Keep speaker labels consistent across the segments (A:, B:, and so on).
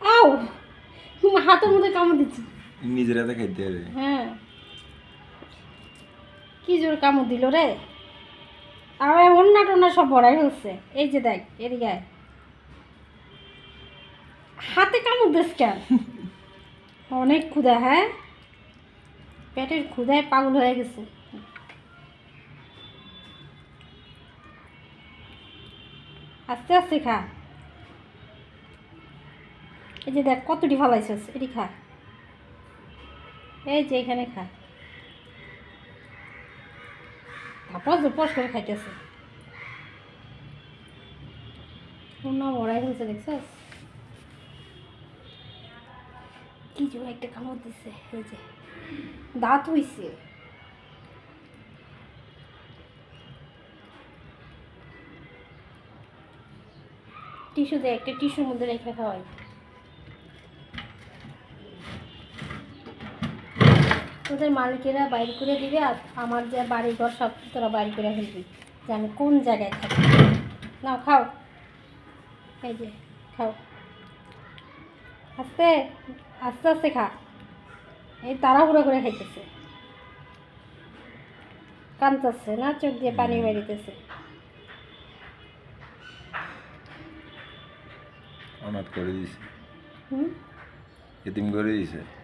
A: আও হাতের মধ্যে কামড় দিচ্ছি।
B: নিজের হাতে খাইতে হবে।
A: হ্যাঁ। কি জোর কামড় দিল রে? আবার অন্য টন্না সব এই যে দেখ এদিকে হাতে কামড় দিস কেন? অনেক ক্ষুধা হ্যাঁ? পেটের ক্ষুধায় পাগল হয়ে গেছে। আস্তে আস্তে খা। এই যে দেখ, কতটি ফালাইছিস এটি খা। এই যে এখানে খা। তারপর দুপস করে খাইতেছে। অন্য বড়াই হয়েছে, দেখছিস? কি জোর একটা কামড় দিছে, এই যে। দাঁত হইছে। টিস্যু দে, একটা টিস্যুর মধ্যে রেখে খাওয়াই। তোদের মালিকেরা বাইর করে দিবে আর আমার যে বাড়ি ঘর সব তোরা বাইর করে ফেলবি। যে আমি কোন জায়গায় থাকি না খাও। এই যে খাও। আস্তে আস্তে আস্তে খা। এই তাড়াহুড়ো করে খাইতেছে। কানতেছে না চোখ দিয়ে পানি বেরিতেছে।
B: অনাথ করে দিছে।
A: হুম?
B: এতিম করে দিছে?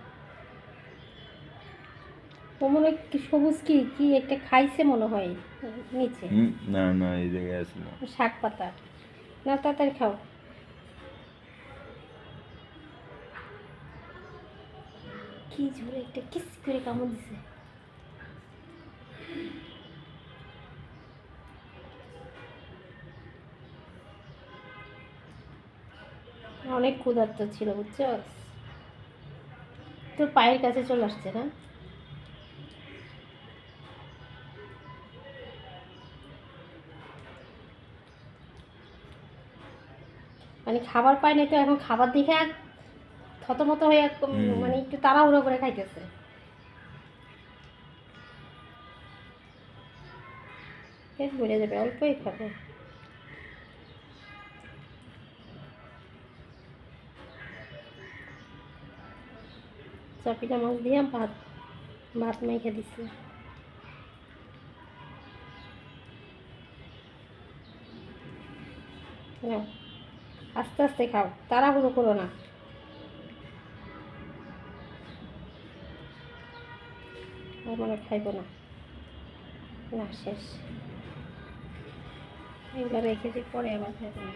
A: ও মনে হয় কি সবুজ কি? কি একটা খাইছে মনে হয় নিচে।
B: না না এই জায়গায় আসলো
A: শাক পাতা। না তাড়াতাড়ি খাও। কি ঝোরে একটা কিস করে কামড় দিছে। অনেক ক্ষুধার্ত ছিল বুঝছ? তোর পায়ের কাছে চলে আসছে না? মানে খাবার পায় নাই তো এখন খাবার দেখে থতমত হয়ে মানে একটু তাড়াহুড়ো করে খাইতেছে। পেট ভরে যাবে অল্পই খাবে। চাপিটা মাছ দিয়ে ভাত ভাত মেখে দিচ্ছে নাও, আস্তে আস্তে খাও, তাড়াহুড়ো করো না। মানে খাইব না। না, শেষ। এগুলো রেখে দিই, পরে আবার খাইব না।